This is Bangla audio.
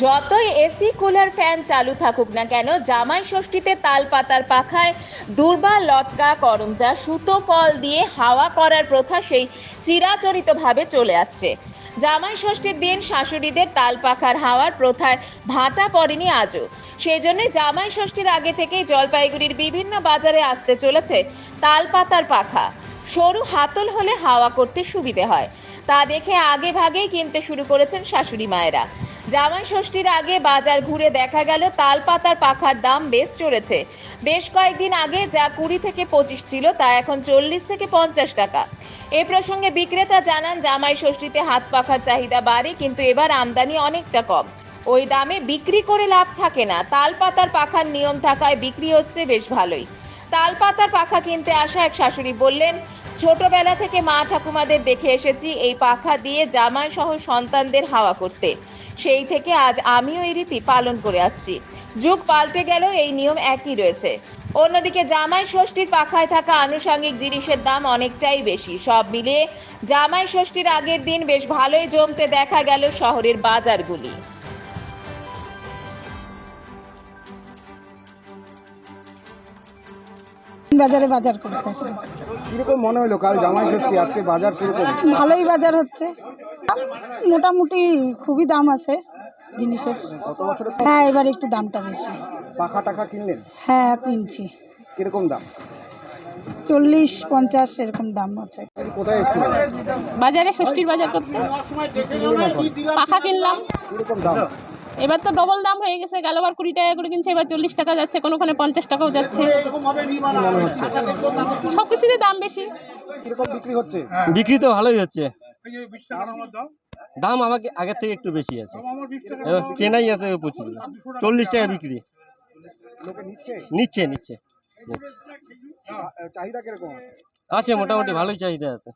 যতই এসি, কুলার, ফ্যান চালু থাকুক না কেন, জামাই ষষ্ঠীতে তাল পাতার পাখায় দুর্বা লটকা করমজা সুতো ফল দিয়ে হাওয়া করার প্রথা সেই চিরাচরিতভাবে চলে আসছে। জামাই ষষ্ঠীর দিন শাশুড়িদের তাল পাখার হাওয়ার প্রথায় ভাটা পড়েনি আজও। সেই জন্য জামাই ষষ্ঠীর আগে থেকেই জলপাইগুড়ির বিভিন্ন বাজারে আসতে চলেছে তাল পাতার পাখা। সরু হাতল হলে হাওয়া করতে সুবিধে হয়। তা দেখে আগে ভাগেই কিনতে শুরু করেছেন শাশুড়ি মায়েরা। জামাই ষষ্ঠীর আগে বাজার ঘুরে দেখা গেল তাল পাতার পাখার দাম বেশ চড়েছে। বেশ কয়েকদিন আগে যা কুড়ি থেকে পঁচিশ ছিল, তা এখন চল্লিশ থেকে পঞ্চাশ টাকা। এ প্রসঙ্গে বিক্রেতা জানান, জামাই ষষ্ঠীতে হাত পাখার চাহিদা বাড়ে, কিন্তু এবার আমদানি অনেকটা কম। ওই দামে বিক্রি করে লাভ থাকে না। তাল পাতার পাখার নিয়ম থাকায় বিক্রি হচ্ছে বেশ ভালোই। তাল পাতার পাখা কিনতে আসা এক শাশুড়ি বললেন, ছোটবেলা থেকে মা ঠাকুমাদের দেখে এসেছি, এই পাখা দিয়ে জামাই সহ সন্তানদের হাওয়া করতে। সেই থেকে আজ আমিও এই রীতি পালন করে আসছি। যুগ পাল্টে গেলেও এই নিয়ম একই রয়েছে। অন্যদিকে জামাই ষষ্ঠীর পাখায় থাকা আনুষঙ্গিক জিনিসের দাম অনেকটাই বেশি। সব মিলিয়ে জামাই ষষ্ঠীর আগের দিন বেশ ভালোই জমতে দেখা গেল শহরের বাজারগুলি। বাজারে বাজার করে থাকি। কীরকম মনে হলো কাল জামাই ষষ্ঠী? আজকে বাজার কীরকম? ভালোই বাজার হচ্ছে। মোটামুটি খুবই দাম আছে জিনিসের। হ্যাঁ এবার একটু দামটা বেশি। পাখা টাকা কিনলেন? হ্যাঁ কিনছি কীরকম দাম? চল্লিশ পঞ্চাশ এরকম দাম আছে। বাজারে ষষ্ঠীর বাজার করতে। পাখা কিনলাম। এবার তো ডবল দাম হয়ে গেছে গেলবার কুড়ি টাকা করে কিনছে এবার চল্লিশ টাকা যাচ্ছে কোনোখানে পঞ্চাশ টাকাও যাচ্ছে। সব কিছুতে দাম বেশি। কীরকম বিক্রি হচ্ছে? বিক্রি তো ভালোই হচ্ছে। দাম আমাকে আগের থেকে একটু বেশি আছে। এবার কেনাই আছে প্রচুর। চল্লিশ টাকা বিক্রি। নিচ্ছে? নিচ্ছে চাহিদা কীরকম আছে? আছে মোটামুটি ভালোই চাহিদা আছে।